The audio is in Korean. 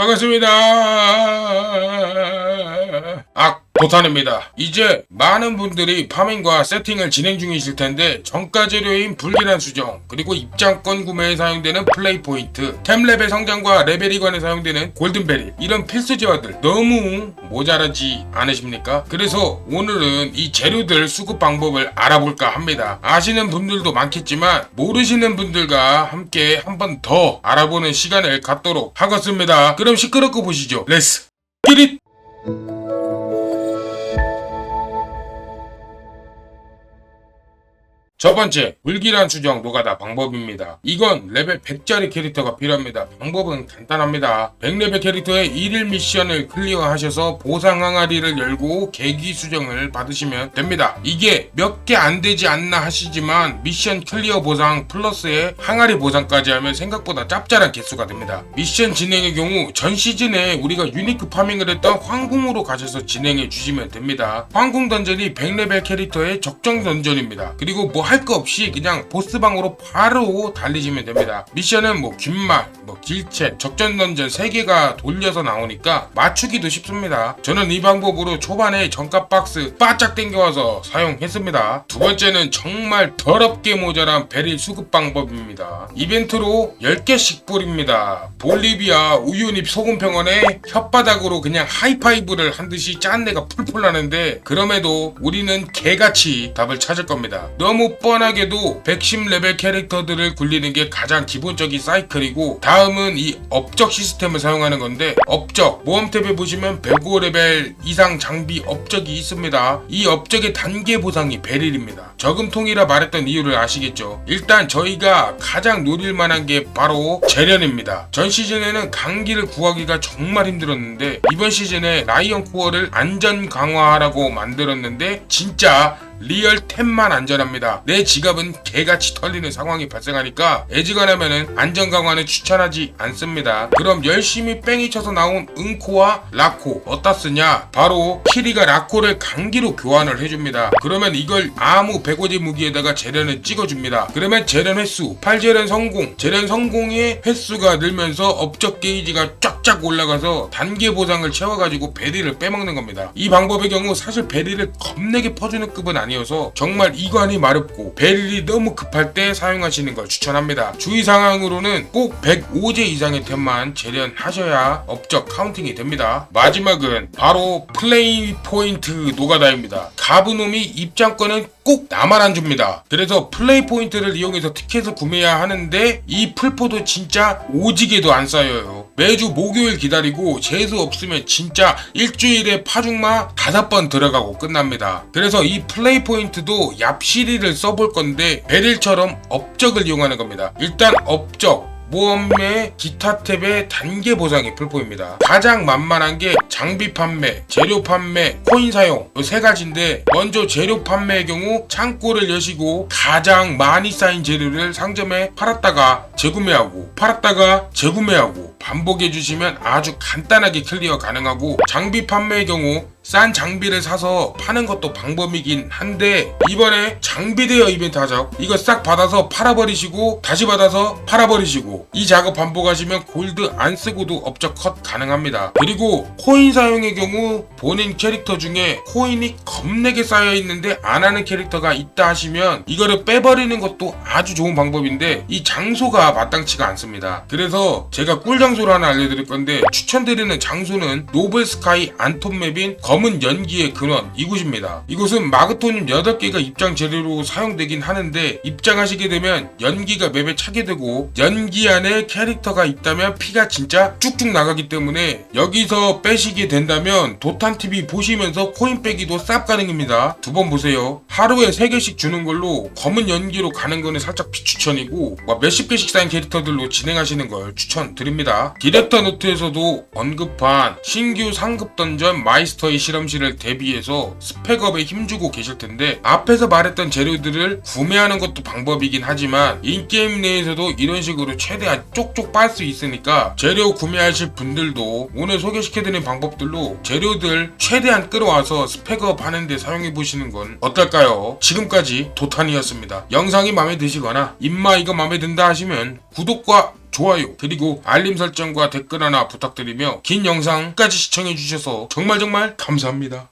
반갑습니다. 악 도탄입니다. 이제 많은 분들이 파밍과 세팅을 진행 중이실 텐데 정가 재료인 불길한 수정 그리고 입장권 구매에 사용되는 플레이 포인트 템 레벨 성장과 레벨 이관에 사용되는 골든베리 이런 필수 재화들 너무 모자라지 않으십니까? 그래서 오늘은 이 재료들 수급 방법을 알아볼까 합니다. 아시는 분들도 많겠지만 모르시는 분들과 함께 한 번 더 알아보는 시간을 갖도록 하겠습니다. 그럼 시끄럽고 보시죠. 렛츠 기릿! 첫 번째, 불길한 수정 노가다 방법입니다. 이건 레벨 100짜리 캐릭터가 필요합니다. 방법은 간단합니다. 100레벨 캐릭터의 1일 미션을 클리어하셔서 보상 항아리를 열고 계기 수정을 받으시면 됩니다. 이게 몇 개 안 되지 않나 하시지만 미션 클리어 보상 플러스에 항아리 보상까지 하면 생각보다 짭짤한 개수가 됩니다. 미션 진행의 경우 전 시즌에 우리가 유니크 파밍을 했던 황궁으로 가셔서 진행해 주시면 됩니다. 황궁 던전이 100레벨 캐릭터의 적정 던전입니다. 그리고 뭐할 거 없이 그냥 보스방으로 바로 달리시면 됩니다. 미션은 뭐 귓말, 뭐 길채, 적전 던전 3개가 돌려서 나오니까 맞추기도 쉽습니다. 저는 이 방법으로 초반에 정가 박스 바짝 땡겨와서 사용했습니다. 두 번째는 정말 더럽게 모자란 베릴 수급 방법입니다. 이벤트로 10개씩 뿌립니다. 볼리비아 우유닙 소금병원에 혓바닥으로 그냥 하이파이브를 한 듯이 짠내가 풀풀 나는데 그럼에도 우리는 개같이 답을 찾을 겁니다. 너무 뻔하게도 110레벨 캐릭터들을 굴리는 게 가장 기본적인 사이클이고 다음은 이 업적 시스템을 사용하는 건데 업적 모험 탭에 보시면 105레벨 이상 장비 업적이 있습니다. 이 업적의 단계 보상이 베릴입니다. 저금통이라 말했던 이유를 아시겠죠? 일단 저희가 가장 노릴 만한 게 바로 재련입니다. 전 시즌에는 강기를 구하기가 정말 힘들었는데 이번 시즌에 라이언 코어를 안전 강화하라고 만들었는데 진짜 리얼 템만 안전합니다. 내 지갑은 개같이 털리는 상황이 발생하니까 애지간하면은 안전 강화는 추천하지 않습니다. 그럼 열심히 뺑이 쳐서 나온 은코와 라코 어디다 쓰냐? 바로 키리가 라코를 강기로 교환을 해줍니다. 그러면 이걸 아무 백오지 무기에다가 재련을 찍어줍니다. 그러면 재련 횟수, 8재련 성공, 재련 성공의 횟수가 늘면서 업적 게이지가 쫙쫙 올라가서 단계 보상을 채워가지고 베리를 빼먹는 겁니다. 이 방법의 경우 사실 베리를 겁내게 퍼주는 급은 아니 어서 정말 이관이 마렵고 베릴이 너무 급할 때 사용하시는 걸 추천합니다. 주의 사항으로는 꼭 105제 이상의 템만 재련하셔야 업적 카운팅이 됩니다. 마지막은 바로 플레이 포인트 노가다입니다. 가브놈이 입장권은 꼭 나만 안 줍니다. 그래서 플레이 포인트를 이용해서 티켓을 구매해야 하는데 이 풀포도 진짜 오지게도 안 쌓여요. 매주 목요일 기다리고 재수 없으면 진짜 일주일에 파중마 다섯 번 들어가고 끝납니다. 그래서 이 플레이 포인트도 얍시리를 써볼 건데 베릴처럼 업적을 이용하는 겁니다. 일단 업적 모험의 기타 탭의 단계 보상이 풀포입니다. 가장 만만한 게 장비 판매, 재료 판매, 코인 사용 이 세 가지인데 먼저 재료 판매의 경우 창고를 여시고 가장 많이 쌓인 재료를 상점에 팔았다가 재구매하고 팔았다가 재구매하고 반복해 주시면 아주 간단하게 클리어 가능하고 장비 판매의 경우 싼 장비를 사서 파는 것도 방법이긴 한데 이번에 장비 대여 이벤트 하죠. 이거 싹 받아서 팔아버리시고 다시 받아서 팔아버리시고 이 작업 반복하시면 골드 안 쓰고도 업적 컷 가능합니다. 그리고 코인 사용의 경우 본인 캐릭터 중에 코인이 겁내게 쌓여 있는데 안 하는 캐릭터가 있다 하시면 이거를 빼버리는 것도 아주 좋은 방법인데 이 장소가 마땅치가 않습니다. 그래서 제가 꿀장 소를 하나 알려드릴 건데 추천드리는 장소는 노블 스카이 안톤 맵인 검은 연기의 근원 이곳입니다. 이곳은 마그토님 8개가 입장 재료로 사용되긴 하는데 입장하시게 되면 연기가 맵에 차게 되고 연기 안에 캐릭터가 있다면 피가 진짜 쭉쭉 나가기 때문에 여기서 빼시게 된다면 도탄TV 보시면서 코인 빼기도 쌉 가능입니다. 두 번 보세요. 하루에 3개씩 주는 걸로 검은 연기로 가는 거는 살짝 비추천이고 뭐 몇십 개씩 쌓인 캐릭터들로 진행하시는 걸 추천드립니다. 디렉터 노트에서도 언급한 신규 상급 던전 마이스터의 실험실을 대비해서 스펙업에 힘주고 계실 텐데 앞에서 말했던 재료들을 구매하는 것도 방법이긴 하지만 인게임 내에서도 이런 식으로 최대한 쪽쪽 빨 수 있으니까 재료 구매하실 분들도 오늘 소개시켜드린 방법들로 재료들 최대한 끌어와서 스펙업 하는데 사용해 보시는 건 어떨까요? 지금까지 도탄이었습니다. 영상이 마음에 드시거나 입마 이거 마음에 든다 하시면 구독과 좋아요 그리고 알림 설정과 댓글 하나 부탁드리며 긴 영상까지 시청해주셔서 정말 정말 감사합니다.